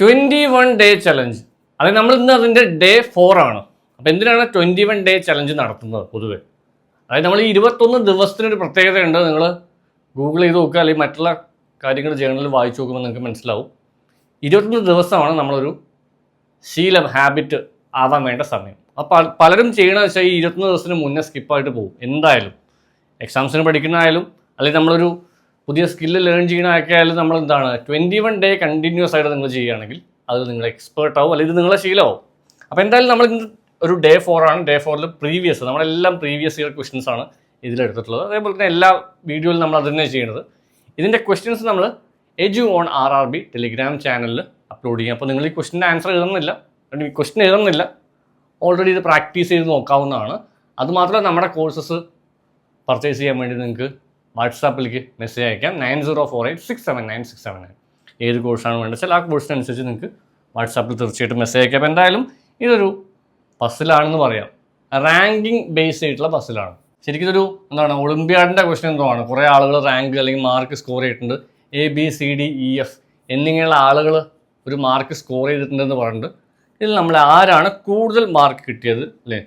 Twenty one day challenge അതായത് നമ്മൾ ഇന്ന് അതിന്റെ ഡേ ഫോർ ആണ്. അപ്പോൾ എന്തിനാണ് ട്വന്റി വൺ ഡേ ചലഞ്ച് നടത്തുന്നത് പൊതുവെ? അതായത് നമ്മൾ ഈ ഇരുപത്തൊന്ന് ദിവസത്തിനൊരു പ്രത്യേകതയുണ്ട്. നിങ്ങൾ ഗൂഗിൾ ചെയ്ത് നോക്കുക അല്ലെങ്കിൽ മറ്റുള്ള കാര്യങ്ങൾ ജേണലിൽ വായിച്ചു നോക്കുമ്പോൾ നിങ്ങൾക്ക് മനസ്സിലാവും. ഇരുപത്തൊന്ന് ദിവസമാണ് നമ്മളൊരു ശീലം ഹാബിറ്റ് ആവാൻ വേണ്ട സമയം. അപ്പോൾ പലരും ചെയ്യണമെന്ന് വെച്ചാൽ ഈ ഇരുപത്തൊന്ന് ദിവസത്തിന് മുന്നേ സ്കിപ്പായിട്ട് പോകും. എന്തായാലും എക്സാംസിന് പഠിക്കുന്നതായാലും അല്ലെങ്കിൽ നമ്മളൊരു പുതിയ സ്കില്ല് ലേൺ ചെയ്യണമൊക്കെ ആയാലും നമ്മൾ എന്താണ് ട്വന്റി വൺ ഡേ കണ്ടിന്യൂസ് ആയിട്ട് നിങ്ങൾ ചെയ്യുകയാണെങ്കിൽ അത് നിങ്ങൾ എക്സ്പേർട്ട് ആവും അല്ലെങ്കിൽ നിങ്ങളെ ശീലമാവും. അപ്പോൾ എന്തായാലും നമ്മൾ ഇന്ന് ഒരു ഡേ ഫോർ ആണ് ഡേ ഫോറിൽ പ്രീവിയസ് നമ്മളെല്ലാം പ്രീവിയസ് ഇയർ ക്വസ്റ്റ്യൻസ് ആണ് ഇതിലെടുത്തിട്ടുള്ളത്. അതേപോലെ തന്നെ എല്ലാ വീഡിയോയിലും നമ്മൾ അത് തന്നെ ചെയ്യുന്നത്. ഇതിന്റെ ക്വസ്റ്റ്യൻസ് നമ്മൾ Edu on R R B Telegram ചാനലിൽ അപ്ലോഡ് ചെയ്യും. അപ്പോൾ നിങ്ങൾ ഈ ക്വസ്റ്റിന്റെ ആൻസർ എഴുതുന്നില്ല ക്വസ്റ്റ്യൻ എഴുതുന്നില്ല ഓൾറെഡി ഇത് പ്രാക്ടീസ് ചെയ്ത് നോക്കാവുന്നതാണ്. അതുമാത്രമല്ല നമ്മുടെ കോഴ്സസ് പർച്ചേസ് ചെയ്യാൻ വേണ്ടി നിങ്ങൾക്ക് വാട്സാപ്പിലേക്ക് മെസ്സേജ് അയക്കാം. Nine zero four eight six seven nine six seven nine ഏത് കോഴ്സാണ് വേണ്ടത് ആ കോഴ്സിനനുസരിച്ച് നിങ്ങൾക്ക് വാട്സാപ്പിൽ തീർച്ചയായിട്ടും മെസ്സേജ് അയക്കാം. അപ്പോൾ എന്തായാലും ഇതൊരു പസിലാണെന്ന് പറയാം. റാങ്കിങ് ബേസ് ആയിട്ടുള്ള പസിലാണ് ശരിക്കും ഇതൊരു എന്താണ് ഒളിമ്പ്യാഡിന്റെ ക്വസ്റ്റൻ എന്തോ ആണ്. കുറേ ആളുകൾ റാങ്ക് അല്ലെങ്കിൽ മാർക്ക് സ്കോർ ചെയ്തിട്ടുണ്ട്. A B C D E F എന്നിങ്ങനെയുള്ള ആളുകൾ ഒരു മാർക്ക് സ്കോർ ചെയ്തിട്ടുണ്ടെന്ന് പറഞ്ഞിട്ട് ഇതിൽ നമ്മൾ ആരാണ് കൂടുതൽ മാർക്ക് കിട്ടിയത് അല്ലേ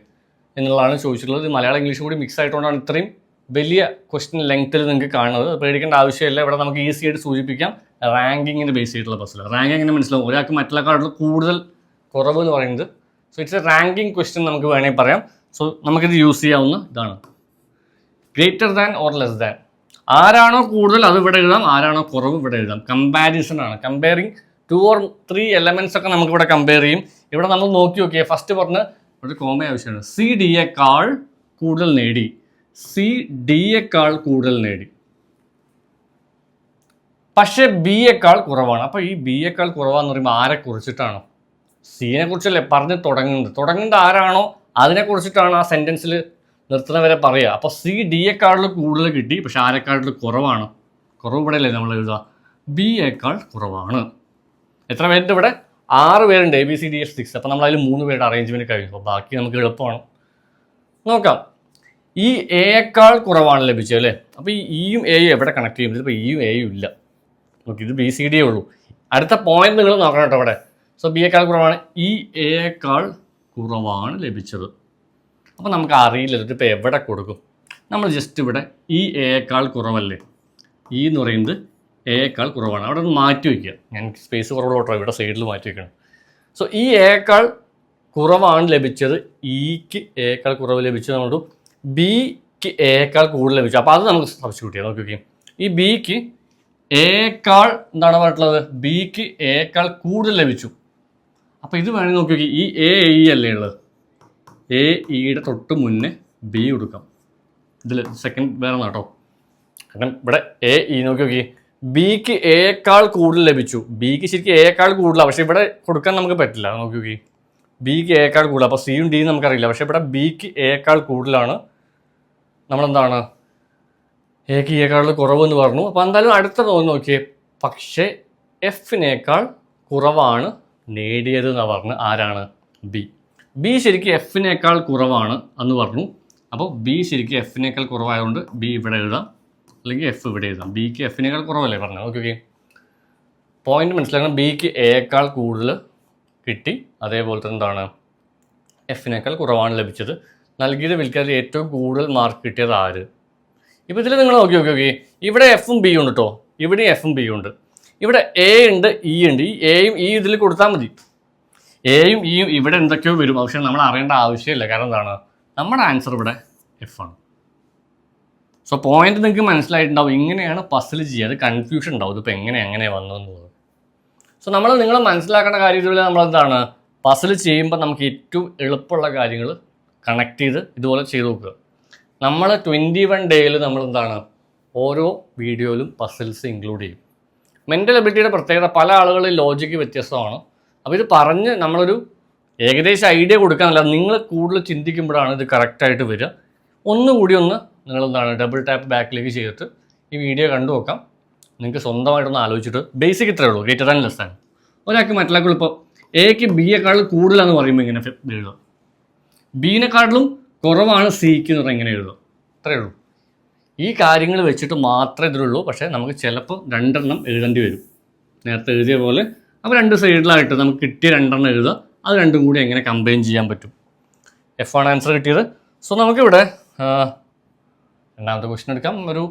എന്നുള്ളതാണ് ചോദിച്ചിട്ടുള്ളത്. മലയാളം ഇംഗ്ലീഷ് കൂടി മിക്സ് ആയിട്ടുകൊണ്ടാണ് ഇത്രയും വലിയ ക്വസ്റ്റ്യൻ ലെങ്ത്തിൽ നിങ്ങൾക്ക് കാണുന്നത്. പേടിക്കേണ്ട ആവശ്യമില്ല. ഇവിടെ നമുക്ക് ഈസി ആയിട്ട് സൂചിപ്പിക്കാം. റാങ്കിങ്ങിന് ബേസ് ചെയ്തിട്ടുള്ള ബസ്സിലാണ് റാങ്ക് എങ്ങനെ മനസ്സിലാവും? ഒരാൾക്ക് മറ്റുള്ളക്കാട്ടിൽ കൂടുതൽ കുറവ് എന്ന് പറയുന്നത്. So it's a ranking question നമുക്ക് വേണമെങ്കിൽ പറയാം. സോ നമുക്കിത് യൂസ് ചെയ്യാവുന്ന ഇതാണ്. Greater than or less than ആരാണോ കൂടുതൽ അത് ഇവിടെ എഴുതാം. ആരാണോ കുറവ് ഇവിടെ എഴുതാം. കമ്പാരിസൺ ആണ്. Comparing two or three elements ഒക്കെ നമുക്കിവിടെ കമ്പയർ ചെയ്യും. ഇവിടെ നമ്മൾ നോക്കി നോക്കിയാൽ ഫസ്റ്റ് പറഞ്ഞ് ഒരു കോമ ആവശ്യമാണ്. സി ഡി എ കാൾ കൂടുതൽ നേടി. സി ഡി യെക്കാൾ കൂടുതൽ നേടി. പക്ഷേ ബി യെക്കാൾ കുറവാണ്. അപ്പോൾ ഈ ബി യെക്കാൾ കുറവാന്ന് പറയുമ്പോൾ ആരെ കുറിച്ചിട്ടാണ്? സീനെ കുറിച്ചല്ലേ പറഞ്ഞ് തുടങ്ങുന്നത്. തുടങ്ങുന്നത് ആരാണോ? അതിനെ കുറിച്ചിട്ടാണ് ആ സെന്റൻസിൽ നിർത്തുന്നവരെ പറയുക. അപ്പോൾ സി ഡി യെക്കാളിൽ കൂടുതൽ കിട്ടി പക്ഷെ ആരെക്കാളിൽ കുറവാണ്? കുറവ് ഇവിടെ അല്ലേ നമ്മൾ എഴുതുക. ബി യേക്കാൾ കുറവാണ്. എത്ര പേരുണ്ട് ഇവിടെ? ആറ് പേരുണ്ട് A B C D F six അപ്പോൾ നമ്മൾ അതിൽ മൂന്ന് പേരുടെ അറേഞ്ച്മെന്റ് കഴിഞ്ഞു. അപ്പോൾ ബാക്കി നമുക്ക് എളുപ്പമാണ്. നോക്കാം. ഈ എയേക്കാൾ കുറവാണ് ലഭിച്ചത് അല്ലേ? അപ്പോൾ ഈ ഇയും എയും എവിടെ കണക്ട് ചെയ്യും? ഇതിപ്പോൾ ഇയും എയും ഇല്ല. നോക്കി ഇത് ബി സി ഡിയേ ഉള്ളൂ. അടുത്ത പോയിന്റ് നിങ്ങൾ നോക്കണം കേട്ടോ അവിടെ. സോ ബി എക്കാൾ കുറവാണ്. ഈ എയേക്കാൾ കുറവാണ് ലഭിച്ചത്. അപ്പോൾ നമുക്ക് അറിയില്ല ഇതിപ്പോൾ എവിടെ കൊടുക്കും? നമ്മൾ ജസ്റ്റ് ഇവിടെ ഈ എയേക്കാൾ കുറവല്ലേ? ഈ എന്ന് പറയുന്നത് എയേക്കാൾ കുറവാണ്. അവിടെ ഒന്ന് മാറ്റി വയ്ക്കുക ഞാൻ സ്പേസ് കുറവുള്ളോട്ടോ ഇവിടെ സൈഡിൽ മാറ്റി വെക്കണം. സോ ഈ എയേക്കാൾ കുറവാണ് ലഭിച്ചത്. ഇക്ക് എയേക്കാൾ കുറവ് ലഭിച്ചത് നമ്മൾ ബിക്ക് എയേക്കാൾ കൂടുതൽ ലഭിച്ചു. അപ്പോൾ അത് നമുക്ക് സബ്സ്റ്റിറ്റ്യൂട്ട് ചെയ്യാം. നോക്കി ഈ ബിക്ക് എയേക്കാൾ എന്താണ് പറഞ്ഞിട്ടുള്ളത്? ബിക്ക് എയേക്കാൾ കൂടുതൽ ലഭിച്ചു. അപ്പോൾ ഇത് വേണമെങ്കിൽ നോക്കി നോക്കി ഈ എ ഇ അല്ലേ ഉള്ളത്? എ ഇയുടെ തൊട്ട് മുന്നേ ബി കൊടുക്കാം. ഇതിൽ സെക്കൻഡ് വേറെ കേട്ടോ കാരണം ഇവിടെ എ ഇ നോക്കി നോക്കി ബിക്ക് എയേക്കാൾ കൂടുതൽ ലഭിച്ചു. ബിക്ക് ശരിക്കും എയേക്കാൾ കൂടുതലാണ് പക്ഷെ ഇവിടെ കൊടുക്കാൻ നമുക്ക് പറ്റില്ല. നോക്കി നോക്കി ബിക്ക് എയേക്കാൾ കൂടുതൽ അപ്പോൾ സിയും ഡിയും നമുക്കറിയില്ല. പക്ഷെ ഇവിടെ ബിക്ക് എയേക്കാൾ കൂടുതലാണ്. നമ്മളെന്താണ്? എക്ക് കുറവ് എന്ന് പറഞ്ഞു. അപ്പോൾ എന്തായാലും അടുത്ത തോന്നി നോക്കിയേ. പക്ഷേ എഫിനേക്കാൾ കുറവാണ് നേടിയത് എന്ന് പറഞ്ഞ് ആരാണ്? ബി ബി ശരിക്കും എഫിനേക്കാൾ കുറവാണ് എന്ന് പറഞ്ഞു. അപ്പോൾ ബി ശരിക്കും എഫിനേക്കാൾ കുറവായതുകൊണ്ട് ബി ഇവിടെ എഴുതാം. അല്ലെങ്കിൽ എഫ് ഇവിടെ എഴുതാം. ബിക്ക് എഫിനേക്കാൾ കുറവല്ലേ പറഞ്ഞത് ഓക്കെ ഓക്കെ പോയിന്റ് മനസ്സിലാക്കണം. ബിക്ക് എയേക്കാൾ കൂടുതൽ കിട്ടി. അതേപോലെ എന്താണ്? എഫിനേക്കാൾ കുറവാണ് ലഭിച്ചത്. നൽകിയത് വിൽക്കാൻ ഏറ്റവും കൂടുതൽ മാർക്ക് കിട്ടിയത് ആര്? ഇപ്പോൾ ഇതിൽ നിങ്ങൾ നോക്കി നോക്കി നോക്കി. ഇവിടെ എഫും ബി ഉണ്ട് കേട്ടോ ഇവിടെ എഫും ബി ഉണ്ട്. ഇവിടെ എ ഉണ്ട് ഇ ഉണ്ട്. ഈ എയും ഈ ഇതിൽ കൊടുത്താൽ മതി. എയും ഇയും ഇവിടെ എന്തൊക്കെയോ വരും. പക്ഷെ നമ്മൾ അറിയേണ്ട ആവശ്യമില്ല. കാരണം എന്താണ്? നമ്മുടെ ആൻസർ ഇവിടെ എഫ് ആണ്. സോ പോയിന്റ് നിങ്ങൾക്ക് മനസ്സിലായിട്ടുണ്ടാവും. ഇങ്ങനെയാണ് പസിൽ ചെയ്യുക. അത് കൺഫ്യൂഷൻ ഉണ്ടാവും. ഇതിപ്പോൾ എങ്ങനെ എങ്ങനെ വന്നു എന്നുള്ളത്. സോ നമ്മൾ നിങ്ങൾ മനസ്സിലാക്കേണ്ട കാര്യം ഇതുപോലെ നമ്മളെന്താണ്? പസിൽ ചെയ്യുമ്പോൾ നമുക്ക് ഏറ്റവും എളുപ്പമുള്ള കാര്യങ്ങൾ കണക്ട് ചെയ്ത് ഇതുപോലെ ചെയ്ത് നോക്കുക. നമ്മൾ ട്വന്റി വൺ ഡേയിൽ നമ്മൾ എന്താണ്? ഓരോ വീഡിയോയിലും പസിൽസ് ഇൻക്ലൂഡ് ചെയ്യും. മെന്റൽ എബിലിറ്റിയുടെ പ്രത്യേകത പല ആളുകളിൽ ലോജിക്ക് വ്യത്യസ്തമാണ്. അപ്പോൾ ഇത് പറഞ്ഞ് നമ്മളൊരു ഏകദേശം ഐഡിയ കൊടുക്കാനല്ല നിങ്ങൾ കൂടുതൽ ചിന്തിക്കുമ്പോഴാണ് ഇത് കറക്റ്റായിട്ട് വരിക. ഒന്നുകൂടി ഒന്ന് നിങ്ങളെന്താണ് ഡബിൾ ടാപ്പ് ബാക്കിലേക്ക് ചെയ്തിട്ട് ഈ വീഡിയോ കണ്ടു നോക്കാം. നിങ്ങൾക്ക് സ്വന്തമായിട്ടൊന്ന് ആലോചിച്ചിട്ട് ബേസിക് ഇത്രേ ഉള്ളൂ ഗ്രേറ്റർ ആൻഡ് ലെസ് ആണ് ഒരാൾക്ക് മറ്റുള്ള ഇപ്പോൾ എക്ക് ബിയെക്കാളും കൂടുതലാണെന്ന് പറയുമ്പോൾ ഇങ്ങനെ എഴുതാം ബീനെക്കാട്ടിലും കുറവാണ് സിക്ക് എന്ന് പറഞ്ഞാൽ ഇങ്ങനെ എഴുതും അത്രേ ഉള്ളൂ. ഈ കാര്യങ്ങൾ വെച്ചിട്ട് മാത്രമേ ഇതിലുള്ളൂ പക്ഷേ നമുക്ക് ചിലപ്പോൾ രണ്ടെണ്ണം എഴുതേണ്ടി വരും. നേരത്തെ എഴുതിയ പോലെ അപ്പോൾ രണ്ട് സൈഡിലായിട്ട് നമുക്ക് കിട്ടിയ രണ്ടെണ്ണം എഴുതുക. അത് രണ്ടും കൂടി എങ്ങനെ കമ്പൈൻ ചെയ്യാൻ പറ്റും? എഫ് ആണ് ആൻസർ കിട്ടിയത്. സോ നമുക്കിവിടെ രണ്ടാമത്തെ ക്വസ്റ്റ്യൻ എടുക്കാം. ഒരു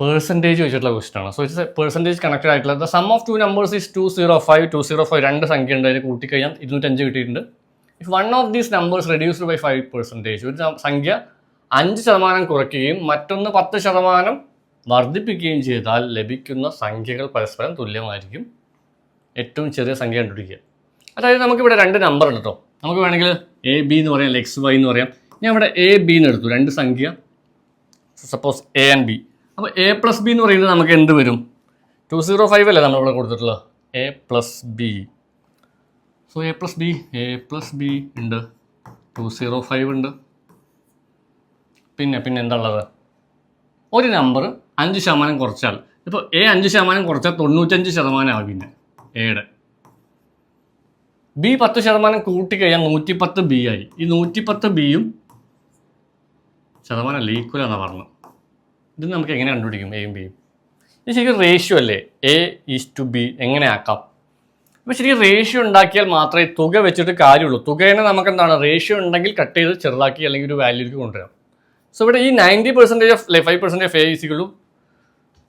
പേഴ്സന്റേജ് വെച്ചിട്ടുള്ള question so it's percentage connected ആയിട്ടുള്ള the sum of two numbers is two zero five two zero five രണ്ട് സംഖ്യ ഉണ്ട് അതിന് കൂട്ടിക്കഴിഞ്ഞാൽ ഇരുന്നൂറ്റഞ്ച് കിട്ടിയിട്ടുണ്ട്. If one of these numbers reduced by five percentage ഒരു സംഖ്യ അഞ്ച് ശതമാനം കുറയ്ക്കുകയും മറ്റൊന്ന് പത്ത് ശതമാനം വർദ്ധിപ്പിക്കുകയും ചെയ്താൽ ലഭിക്കുന്ന സംഖ്യകൾ പരസ്പരം തുല്യമായിരിക്കും. ഏറ്റവും ചെറിയ സംഖ്യ കണ്ടുപിടിക്കുക. അതായത് നമുക്കിവിടെ രണ്ട് നമ്പർ ഉണ്ട് കേട്ടോ നമുക്ക് വേണമെങ്കിൽ എ ബി എന്ന് പറയാം എക്സ് വൈ എന്ന് പറയാം. ഞാൻ ഇവിടെ എ ബി എന്ന് എടുത്തു. രണ്ട് സംഖ്യ. സപ്പോസ് എ ആൻഡ് ബി അപ്പോൾ എ പ്ലസ് ബി എന്ന് പറയുന്നത് നമുക്ക് എന്ത് വരും? ടു സീറോ ഫൈവ് അല്ലേ നമ്മളിവിടെ കൊടുത്തിട്ടുള്ളത്? A plus B so A plus B A plus B ഉണ്ട്. ടു സീറോ ഫൈവ് ഉണ്ട്. പിന്നെ പിന്നെ എന്താ ഉള്ളത് ഒരു നമ്പർ അഞ്ച് ശതമാനം കുറച്ചാൽ. ഇപ്പോൾ എ അഞ്ച് ശതമാനം കുറച്ചാൽ തൊണ്ണൂറ്റഞ്ച് ശതമാനം ആകും പിന്നെ. എയുടെ ബി പത്ത് ശതമാനം കൂട്ടിക്കഴിഞ്ഞാൽ നൂറ്റിപ്പത്ത് ബി ആയി. ഈ നൂറ്റിപ്പത്ത് ബിയും ശതമാനമല്ല ഈക്വൽ എന്നാണ് പറഞ്ഞത്. ഇത് നമുക്ക് എങ്ങനെ കണ്ടുപിടിക്കും? എയും ബിയും ഇത് ശരിക്കും റേഷ്യോ അല്ലേ? എ ഈസ് ടു ബി എങ്ങനെ ആക്കാം? അപ്പോൾ ശരിക്കും റേഷ്യോ ഉണ്ടാക്കിയാൽ മാത്രമേ തുക വെച്ചിട്ട് കാര്യമുള്ളൂ. തുകേനെ നമുക്ക് എന്താണ് റേഷ്യോ ഉണ്ടെങ്കിൽ കട്ട് ചെയ്ത് ചെറുതാക്കി അല്ലെങ്കിൽ ഒരു വാല്യൂക്ക് കൊണ്ടുവരാം. സോ ഇവിടെ ഈ ninety percentage of five percentage of A ഈസികളും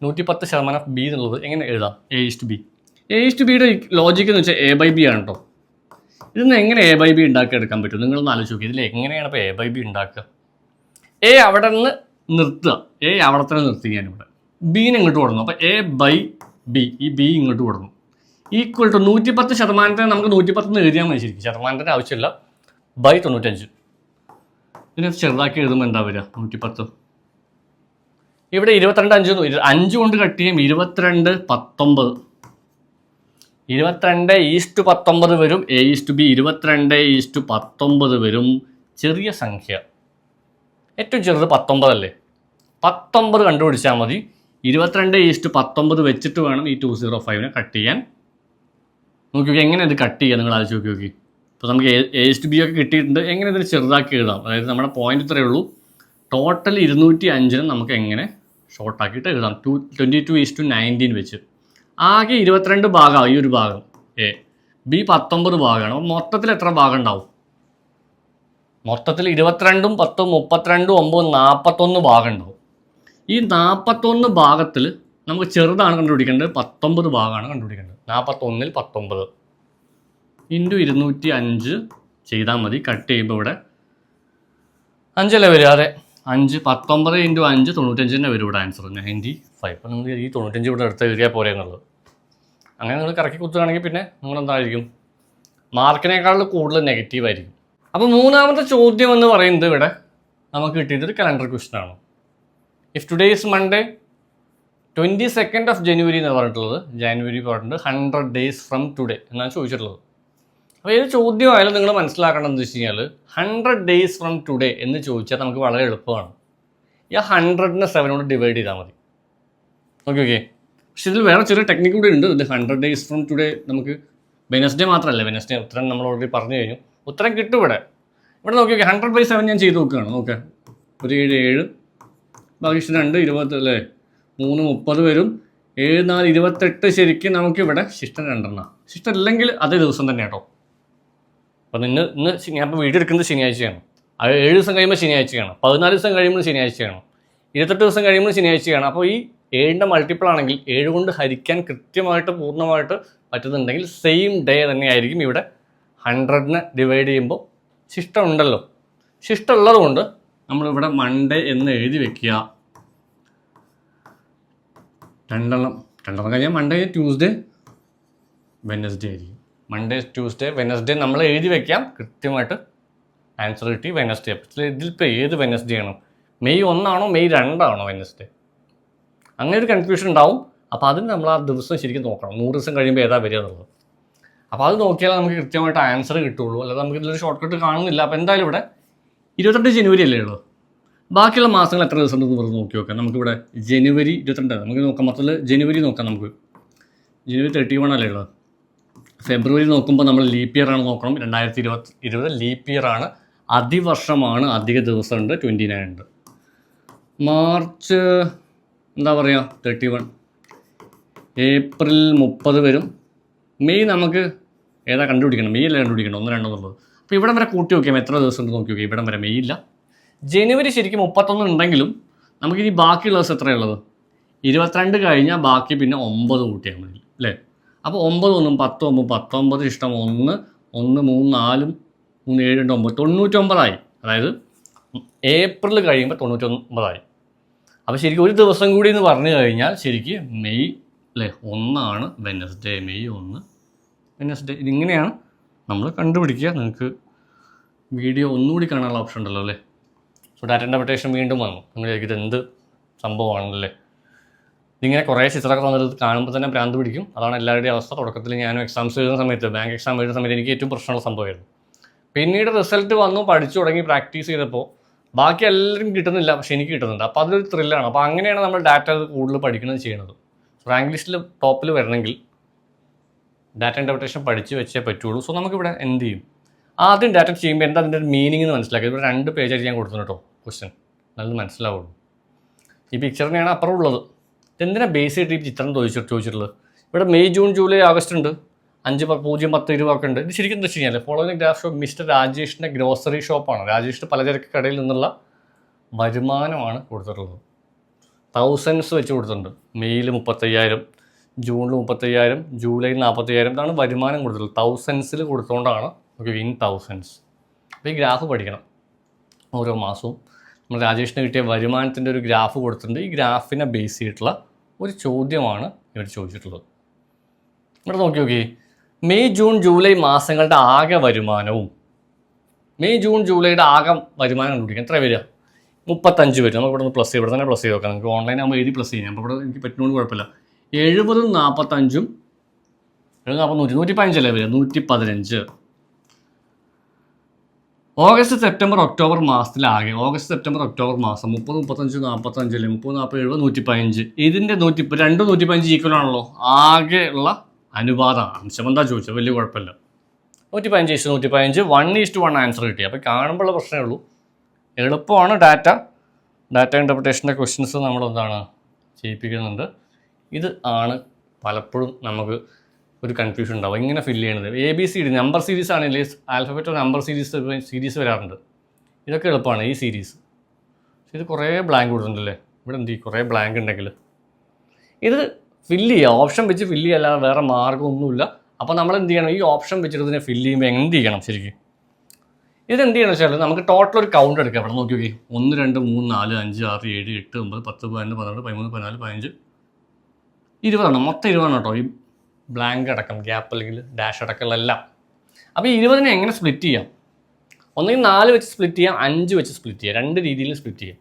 നൂറ്റി പത്ത് ശതമാനം ഓഫ് ബി എന്നുള്ളത് എങ്ങനെ എഴുതാം? A to B A to ബിയുടെ ലോജിക്ക് എന്ന് വെച്ചാൽ എ ബൈ ബി ആണ് കേട്ടോ ഇതിന്ന് എങ്ങനെ എ ബൈ ബി ഉണ്ടാക്കി എടുക്കാൻ പറ്റും? നിങ്ങളൊന്ന് ആലോചിച്ച് നോക്കി. ഇതിൽ എങ്ങനെയാണ് ഇപ്പോൾ എ ബൈ ബി ഉണ്ടാക്കുക? എ അവിടെ നിന്ന് നിർത്തുക. എ അവിടെ തന്നെ നിർത്തി ഞാനിവിടെ ബീനെ ഇങ്ങോട്ട് കൊടുന്നു അപ്പോൾ എ ബൈ ബി ഈ ബി ഇങ്ങോട്ട് കൊടുന്നു ഈക്വൽ ടു നൂറ്റിപ്പത്ത് ശതമാനത്തിന് നമുക്ക് നൂറ്റിപ്പത്ത് എഴുതിയാൽ മതി ശരിക്കും. ശതമാനത്തിന്റെ ആവശ്യമില്ല. ബൈ തൊണ്ണൂറ്റഞ്ച് ഇതിനെ ചെറുതാക്കി എഴുതുമ്പോൾ എന്താ വരിക? നൂറ്റിപ്പത്ത്. ഇവിടെ ഇരുപത്തിരണ്ട് അഞ്ച് അഞ്ച് കൊണ്ട് കട്ട് ചെയ്യും. ഇരുപത്തിരണ്ട് പത്തൊമ്പത്. ഇരുപത്തിരണ്ട് ഈസ്റ്റ് പത്തൊമ്പത് വരും. എ ഈസ്റ്റ് ബി ഇരുപത്തിരണ്ട് ഈസ്റ്റ് പത്തൊമ്പത് വരും. ചെറിയ സംഖ്യ. ഏറ്റവും ചെറുത് പത്തൊമ്പതല്ലേ? പത്തൊമ്പത് കണ്ടുപിടിച്ചാൽ മതി. ഇരുപത്തിരണ്ട് ഈസ്റ്റ് പത്തൊമ്പത് വെച്ചിട്ട് വേണം ഈ ടു സീറോ ഫൈവിനെ കട്ട് ചെയ്യാൻ. നോക്കി നോക്കി എങ്ങനെ ഇത് കട്ട് ചെയ്യുക നിങ്ങൾ ആലോചിച്ച് നോക്കി നോക്കി. ഇപ്പോൾ നമുക്ക് എ ടു ബി ഒക്കെ കിട്ടിയിട്ടുണ്ട്. എങ്ങനെ ഇതിന് ചെറുതാക്കി എഴുതാം അതായത് നമ്മുടെ പോയിന്റ് ഇത്രയേ ഉള്ളൂ. ടോട്ടൽ ഇരുന്നൂറ്റി അഞ്ചിന് നമുക്ക് എങ്ങനെ ഷോർട്ടാക്കിയിട്ട് എഴുതാം to twenty two is to nineteen വെച്ച്. ആകെ ഇരുപത്തിരണ്ട് ഭാഗമാണ് ഈ ഒരു ഭാഗം. എ ബി പത്തൊമ്പത് ഭാഗമാണ്. അപ്പോൾ മൊത്തത്തിൽ എത്ര ഭാഗം ഉണ്ടാവും? മൊത്തത്തിൽ ഇരുപത്തിരണ്ടും പത്തും മുപ്പത്തിരണ്ടും ഒമ്പതും നാൽപ്പത്തൊന്ന് ഭാഗം ഉണ്ടാവും. ഈ നാൽപ്പത്തൊന്ന് ഭാഗത്തിൽ നമുക്ക് ചെറുതാണ് കണ്ടുപിടിക്കേണ്ടത്. പത്തൊമ്പത് ഭാഗമാണ് കണ്ടുപിടിക്കേണ്ടത്. നാൽപ്പത്തൊന്നിൽ പത്തൊമ്പത്. ഇന്റു ഇരുന്നൂറ്റി അഞ്ച് ചെയ്താൽ മതി കട്ട് ചെയ്യുമ്പോൾ ഇവിടെ അഞ്ചല്ലേ വരിക? അതെ. അഞ്ച് പത്തൊമ്പത് ഇന്റു അഞ്ച് തൊണ്ണൂറ്റഞ്ചിന്റെ വരും ഇവിടെ ആൻസർ നയന്റി ഫൈവ് അപ്പം നിങ്ങൾ ഈ തൊണ്ണൂറ്റഞ്ച് ഇവിടെ എടുത്ത് കയറിയാൽ പോരെ എന്നുള്ളത്. അങ്ങനെ നിങ്ങൾ കറക്കി കുത്തുകയാണെങ്കിൽ പിന്നെ നിങ്ങൾ എന്തായിരിക്കും? മാർക്കിനേക്കാളും കൂടുതൽ നെഗറ്റീവ് ആയിരിക്കും. അപ്പോൾ മൂന്നാമത്തെ ചോദ്യം എന്ന് പറയുന്നത് ഇവിടെ നമുക്ക് കിട്ടിയിട്ടൊരു കലണ്ടർ ക്വസ്റ്റൻ ആണ്. If today is Monday twenty second of January എന്ന് പറഞ്ഞിട്ടുള്ളത്. ജാനുവരി പറഞ്ഞിട്ട് ഹൺഡ്രഡ് ഡേയ്സ് ഫ്രം ടുഡേ എന്നാണ് ചോദിച്ചിട്ടുള്ളത്. അപ്പോൾ ഏത് ചോദ്യമായാലും നിങ്ങൾ മനസ്സിലാക്കണം എന്ന് വെച്ച് കഴിഞ്ഞാൽ ഹൺഡ്രഡ് ഡേയ്സ് ഫ്രം ടുഡേ എന്ന് ചോദിച്ചാൽ നമുക്ക് വളരെ എളുപ്പമാണ്. ഈ ഹൺഡ്രഡിനെ സെവനോട് ഡിവൈഡ് ചെയ്താൽ മതി. ഓക്കെ ഓക്കെ പക്ഷെ ഇതിൽ വേറെ ചെറിയ ടെക്നിക്ക് കൂടി ഉണ്ട്. ഇത് ഹൺഡ്രഡ് ഡേയ്സ് ഫ്രം ടുഡേ നമുക്ക് വെനസ്ഡേ മാത്രമല്ല. വെനസ്ഡേ ഉത്തരം നമ്മൾ ഓൾറെഡി പറഞ്ഞു കഴിഞ്ഞു. ഉത്തരം കിട്ടും ഇവിടെ. ഇവിടെ നോക്കി ഓക്കെ ഹൺഡ്രഡ് ബൈ സെവൻ ഞാൻ ചെയ്ത് നോക്കുകയാണ്. നോക്കെ. ഒരു ഏഴ് ഏഴ്. ബാക്കി രണ്ട് ഇരുപത്തി അല്ലേ? മൂന്ന് മുപ്പത് വരും. ഏഴ് നാല് ഇരുപത്തെട്ട് ശരിക്കും നമുക്കിവിടെ ശിഷ്ടം രണ്ടെണ്ണം. ശിഷ്ടം ഇല്ലെങ്കിൽ അതേ ദിവസം തന്നെ കേട്ടോ. അപ്പം ഇന്ന് ഇന്ന് ഞാൻ ഇപ്പോൾ വീട് എടുക്കുന്നത് ശനിയാഴ്ചയാണ്. അത് ഏഴ് ദിവസം കഴിയുമ്പോൾ ശനിയാഴ്ചയാണ്. പതിനാല് ദിവസം കഴിയുമ്പോൾ ശനിയാഴ്ചയാണ്. ഇരുപത്തെട്ട് ദിവസം കഴിയുമ്പോൾ ശനിയാഴ്ചയാണ്. അപ്പോൾ ഈ ഏഴിന്റെ മൾട്ടിപ്പിൾ ആണെങ്കിൽ ഏഴ് കൊണ്ട് ഹരിക്കാൻ കൃത്യമായിട്ട് പൂർണമായിട്ട് പറ്റുന്നുണ്ടെങ്കിൽ സെയിം ഡേ തന്നെയായിരിക്കും ഇവിടെ ഹൺഡ്രഡിനെ ഡിവൈഡ് ചെയ്യുമ്പോൾ ശിഷ്ടം ഉണ്ടല്ലോ. ശിഷ്ടം ഉള്ളതുകൊണ്ട് നമ്മളിവിടെ മൺഡേ എന്ന് എഴുതി വെക്കുക. രണ്ടെണ്ണം. രണ്ടെണ്ണം കഴിഞ്ഞാൽ മൺഡേ ട്യൂസ്ഡേ വെനസ്ഡേ ആയിരിക്കും. മൺഡേ ട്യൂസ്ഡേ വെനസ്ഡേ നമ്മൾ എഴുതി വെക്കാം. കൃത്യമായിട്ട് ആൻസർ കിട്ടി വെനസ്ഡേ ഇതിലിപ്പോൾ ഏത് വെനസ്ഡേ ആണ്? മെയ് ഒന്നാണോ മെയ് രണ്ടാണോ വെനസ്ഡേ അങ്ങനെ ഒരു കൺഫ്യൂഷൻ ഉണ്ടാവും. അപ്പോൾ അതിന് നമ്മൾ ആ ദിവസം ശരിക്കും നോക്കണം. നൂറ് ദിവസം കഴിയുമ്പോൾ ഏതാ വരിക എന്നുള്ളത്. അപ്പോൾ അത് നോക്കിയാൽ നമുക്ക് കൃത്യമായിട്ട് ആൻസർ കിട്ടുള്ളൂ. അല്ലാതെ നമുക്ക് ഇതിലൊരു ഷോർട്ട് കട്ട് കാണുന്നില്ല. അപ്പോൾ എന്തായാലും ഇവിടെ? ഇരുപത്തെട്ട് ജനുവരി അല്ലേ ഉള്ളൂ. ബാക്കിയുള്ള മാസങ്ങൾ എത്ര ദിവസം ഉണ്ടെന്ന് വെറുതെ നോക്കി നോക്കാം. നമുക്കിവിടെ ജനുവരി ഇരുപത്തിരണ്ട് നമുക്ക് നോക്കാം. മൊത്തത്തിൽ ജനുവരി നോക്കാം നമുക്ക്. ജനുവരി തേർട്ടി വൺ അല്ലേ ഉള്ളത്? ഫെബ്രുവരി നോക്കുമ്പോൾ നമ്മൾ ലീപ്പ് ഇയർ ആണ് നോക്കണം. രണ്ടായിരത്തി ഇരുപത്തി ഇരുപത് ലീപ്പ് ഇയർ ആണ്. അതിവർഷമാണ് അധിക ദിവസമുണ്ട് ട്വന്റി നയൻ ഉണ്ട്. മാർച്ച് എന്താ പറയുക തേർട്ടി വൺ ഏപ്രിൽ മുപ്പത് വരും. മെയ് നമുക്ക് ഏതാ കണ്ടുപിടിക്കണം? മെയ് അല്ല കണ്ടുപിടിക്കണം ഒന്ന് രണ്ടോ എന്നുള്ളത് അപ്പോൾ ഇവിടം വരെ കൂട്ടി നോക്കിയാൽ എത്ര ദിവസം ഉണ്ട് നോക്കി നോക്കിയാൽ ഇവിടം വരെ മെയ് ഇല്ല. ജനുവരി ശരിക്കും മുപ്പത്തൊന്ന് ഉണ്ടെങ്കിലും നമുക്കിനി ബാക്കിയുള്ള ദിവസം എത്രയുള്ളത് ഇരുപത്തിരണ്ട് കഴിഞ്ഞാൽ ബാക്കി പിന്നെ ഒമ്പത് കൂട്ടിയാൽ മതി അല്ലേ? അപ്പോൾ ഒമ്പത് ഒന്നും പത്ത് ഒമ്പത് പത്തൊമ്പത് ഇഷ്ടം ഒന്ന് ഒന്ന് മൂന്ന് നാലും മൂന്ന് ഏഴ് രണ്ട് ഒമ്പത് തൊണ്ണൂറ്റൊമ്പതായി. അതായത് ഏപ്രിൽ കഴിയുമ്പോൾ തൊണ്ണൂറ്റൊമ്പതായി. അപ്പോൾ ശരിക്കും ഒരു ദിവസം കൂടി എന്ന് പറഞ്ഞു കഴിഞ്ഞാൽ ശരിക്കും മെയ് അല്ലേ? ഒന്നാണ് വെനസ്ഡേ മെയ് ഒന്ന് വെനസ്ഡേ. ഇതിങ്ങനെയാണ് നമ്മൾ കണ്ടുപിടിക്കുക. നിങ്ങൾക്ക് വീഡിയോ ഒന്നുകൂടി കാണാനുള്ള ഓപ്ഷൻ ഉണ്ടല്ലോ അല്ലേ? സോ ഡാറ്റ ഇന്റർപ്രിട്ടേഷൻ വീണ്ടും വന്നു. നമ്മൾ ഇത് എന്ത് സംഭവമാണല്ലേ? ഇതിങ്ങനെ കുറേ ചിത്രമൊക്കെ തന്നിട്ട് കാണുമ്പോൾ തന്നെ ഭ്രാന്ത് പിടിക്കും. അതാണ് എല്ലാവരുടെയും അവസ്ഥ. തുടക്കത്തിൽ ഞാനും എക്സാംസ് എഴുതുന്ന സമയത്ത് ബാങ്ക് എക്സാം എഴുതുന്ന സമയത്ത് എനിക്ക് ഏറ്റവും പ്രശ്നമുള്ള സംഭവമായിരുന്നു. പിന്നീട് റിസൾട്ട് വന്നു പഠിച്ചു തുടങ്ങി പ്രാക്ടീസ് ചെയ്തപ്പോൾ ബാക്കി എല്ലാവരും കിട്ടുന്നില്ല. പക്ഷേ എനിക്ക് കിട്ടുന്നുണ്ട്. അപ്പോൾ അതൊരു ത്രില്ലാണ് അപ്പോൾ അങ്ങനെയാണ് നമ്മൾ ഡാറ്റ കൂടുതൽ പഠിക്കുന്നത് ചെയ്യുന്നത്. റാങ്ക് ലിസ്റ്റിൽ ടോപ്പിൽ വരണമെങ്കിൽ ഡാറ്റ ഇന്റർപ്രിട്ടേഷൻ പഠിച്ച് വെച്ചേ പറ്റുള്ളൂ. സോ നമുക്കിവിടെ എന്ത് ചെയ്യും? ആദ്യം ഡാറ്റ ചെയ്യുമ്പോൾ എന്താ അതിന്റെ മീനിങ് എന്ന് മനസ്സിലാക്കി ഇവിടെ രണ്ട് പേജായിട്ട് ഞാൻ കൊടുത്തിട്ടുണ്ട് കേട്ടോ. ക്വസ്റ്റ്യൻ നല്ലത് മനസ്സിലാവുള്ളൂ. ഈ പിക്ചറിനെയാണ് അപ്പുറം ഉള്ളത്. എന്തിനാണ് ബേസ് ചെയ്തിട്ട് ഈ ചിത്രം ചോദിച്ചു ചോദിച്ചിട്ടുള്ളത്? ഇവിടെ മെയ് ജൂൺ ജൂലൈ ആഗസ്റ്റ് ഉണ്ട്. അഞ്ച് പൂജ്യം പത്ത് ഇരുപതൊക്കെ ഉണ്ട്. ഇത് ശരിക്കും എന്താ വെച്ച് കഴിഞ്ഞാൽ ഫോളോയിങ് ഗ്രാഫ് ഷോപ്പ് മിസ്റ്റർ രാജേഷിന്റെ ഗ്രോസറി ഷോപ്പാണ് രാജേഷിന്റെ പലചരക്ക് കടയിൽ നിന്നുള്ള വരുമാനമാണ് കൊടുത്തിട്ടുള്ളത്. തൗസൻഡ്സ് വെച്ച് കൊടുത്തിട്ടുണ്ട്. മെയ്യിൽ മുപ്പത്തയ്യായിരം ജൂണിൽ മുപ്പത്തയ്യായിരം ജൂലൈയിൽ നാൽപ്പത്തയ്യായിരം ഇതാണ് വരുമാനം കൊടുത്തിട്ടുള്ളത്. തൗസൻഡ്സിൽ കൊടുത്തുകൊണ്ടാണ് നമുക്ക് വിൻ തൗസൻഡ്സ് അപ്പോൾ ഈ ഗ്രാഫ് പഠിക്കണം. ഓരോ മാസവും. നമ്മൾ രാജേഷിന് കിട്ടിയ വരുമാനത്തിന്റെ ഒരു ഗ്രാഫ് കൊടുത്തിട്ടുണ്ട്. ഈ ഗ്രാഫിനെ ബേസ് ചെയ്തിട്ടുള്ള ഒരു ചോദ്യമാണ് ഇവർ ചോദിച്ചിട്ടുള്ളത്. ഇവിടെ നോക്കി നോക്കി മെയ് ജൂൺ ജൂലൈ മാസങ്ങളുടെ ആകെ വരുമാനവും. മെയ് ജൂൺ ജൂലൈയുടെ ആകെ വരുമാനം കണ്ടുപിടിക്കാം. എത്ര വരിക? മുപ്പത്തഞ്ച് വരും. നമുക്ക് ഇവിടെ നിന്ന് പ്ലസ് ഇവിടെ തന്നെ പ്ലസ് ചെയ്ത് നോക്കാം. നമുക്ക് ഓൺലൈൻ ആകുമ്പോൾ എഴുതി പ്ലസ് ചെയ്യാം. അപ്പോൾ ഇവിടെ എനിക്ക് പറ്റുന്നതുകൊണ്ട് കുഴപ്പമില്ല. എഴുപതും നാൽപ്പത്തഞ്ചും എഴുപത് നാൽപ്പത് നൂറ്റി നൂറ്റി പതിനഞ്ചല്ലേ വരിക? നൂറ്റി പതിനഞ്ച് ഓഗസ്റ്റ് സെപ്റ്റംബർ ഒക്ടോബർ മാസത്തിലാകെ. ഓഗസ്റ്റ് സെപ്റ്റംബർ ഒക്ടോബർ മാസം മുപ്പത് മുപ്പത്തഞ്ച് നാൽപ്പത്തഞ്ച് അല്ലെങ്കിൽ മുപ്പത് നാൽപ്പത് എഴുപത് നൂറ്റി പതിനഞ്ച് ഇതിന്റെ നൂറ്റി രണ്ട് നൂറ്റി പതിനഞ്ച് ഈക്വൽ ആണല്ലോ. ആകെ ഉള്ള അനുപാതമാണ്. അംശം ചോദിച്ചത്? വലിയ കുഴപ്പമില്ല. നൂറ്റി പതിനഞ്ച് ഇഷ്ടം നൂറ്റി പതിനഞ്ച് വൺ ഈസ്റ്റ് വൺ ആൻസർ കിട്ടി. അപ്പോൾ കാണുമ്പോഴുള്ള പ്രശ്നമേ ഉള്ളൂ. എളുപ്പമാണ് ഡാറ്റ. ഡാറ്റ ഇന്റർപ്രിട്ടേഷന്റെ ക്വസ്റ്റ്യൻസ് നമ്മൾ എന്താണ് ചെയ്യിപ്പിക്കുന്നുണ്ട്? ഇത് ആണ് പലപ്പോഴും നമുക്ക് ഒരു കൺഫ്യൂഷൻ ഉണ്ടാവും. ഇങ്ങനെ ഫില്ല് ചെയ്യണത്? A B C D number series ആണെങ്കിൽ ആൽഫബറ്റ് നമ്പർ സീരീസ് സീരീസ് വരാറുണ്ട്. ഇതൊക്കെ എളുപ്പമാണ് ഈ സീരീസ് ഇത് കുറേ ബ്ലാങ്ക് കൊടുത്തിട്ടുണ്ടല്ലേ? ഇവിടെ എന്ത് കുറേ ബ്ലാങ്ക് ഉണ്ടെങ്കിൽ. ഇത് ഫില്ല് ചെയ്യുക. ഓപ്ഷൻ വെച്ച് ഫില്ല് ചെയ്യുക അല്ലാതെ വേറെ മാർഗമൊന്നുമില്ല അപ്പോൾ നമ്മൾ എന്ത് ചെയ്യണം? ഈ ഓപ്ഷൻ വെച്ചിട്ട് ഇതിനെ ഫില്ല് ചെയ്യുമ്പോൾ എന്ത് ചെയ്യണം ശരിക്കും? ഇത് എന്ത് ചെയ്യണം വെച്ചാൽ നമുക്ക് ടോട്ടൽ ഒരു കൗണ്ട് എടുക്കാം. ഇവിടെ നോക്കി നോക്കി ഒന്ന് രണ്ട് മൂന്ന് നാല് അഞ്ച് ആറ് ഏഴ് എട്ട് ഒമ്പത് പത്ത് പതിനൊന്ന് പന്ത്രണ്ട് പതിമൂന്ന് പതിനാല് പതിനഞ്ച്. ഇരുപതാണ് മൊത്തം ഇരുപതാണ് കേട്ടോ. ഈ ബ്ലാങ്ക് അടക്കം ഗ്യാപ്പ് അല്ലെങ്കിൽ ഡാഷ് അടക്കങ്ങളെല്ലാം. അപ്പോൾ ഈ ഇരുപതിനെ എങ്ങനെ സ്പ്ലിറ്റ് ചെയ്യാം? ഒന്നെങ്കിൽ നാല് വെച്ച് സ്പ്ലിറ്റ് ചെയ്യാം അഞ്ച് വെച്ച് സ്പ്ലിറ്റ് ചെയ്യാം രണ്ട് രീതിയിൽ സ്പ്ലിറ്റ് ചെയ്യാം.